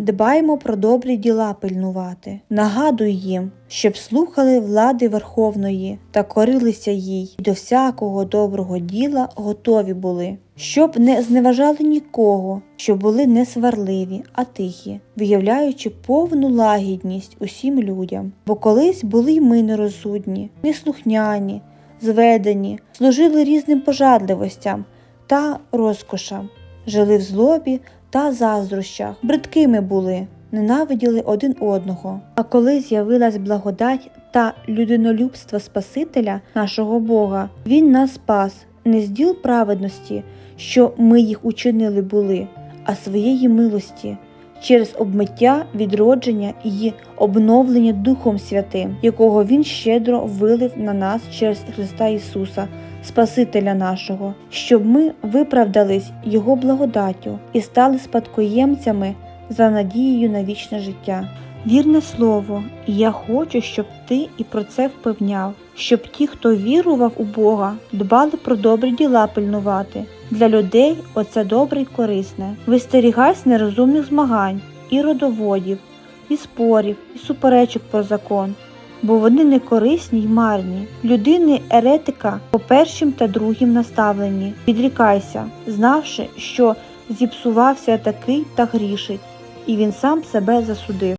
Дбаймо про добрі діла пильнувати. Нагадуй їм, щоб слухали влади Верховної та корилися їй, і до всякого доброго діла готові були, щоб не зневажали нікого, щоб були не сварливі, а тихі, виявляючи повну лагідність усім людям. Бо колись були й ми нерозсудні, неслухняні, зведені, служили різним пожадливостям та розкошам, жили в злобі та заздрощах, бридкими були, ненавиділи один одного. А коли з'явилась благодать та людинолюбство Спасителя нашого Бога, Він нас спас не з діл праведності, що ми їх учинили були, а своєї милості. Через обмиття, відродження і обновлення Духом Святим, якого Він щедро вилив на нас через Христа Ісуса, Спасителя нашого, щоб ми виправдались Його благодаттю і стали спадкоємцями за надією на вічне життя. Вірне слово, і я хочу, щоб ти і про це впевняв, щоб ті, хто вірував у Бога, дбали про добрі діла пильнувати. Для людей оце добре й корисне. Вистерігайся нерозумних змагань, і родоводів, і спорів, і суперечок про закон, бо вони не корисні й марні. Людини еретика по першим та другим наставленні. Відрікайся, знавши, що зіпсувався такий та грішить, і він сам себе засудив.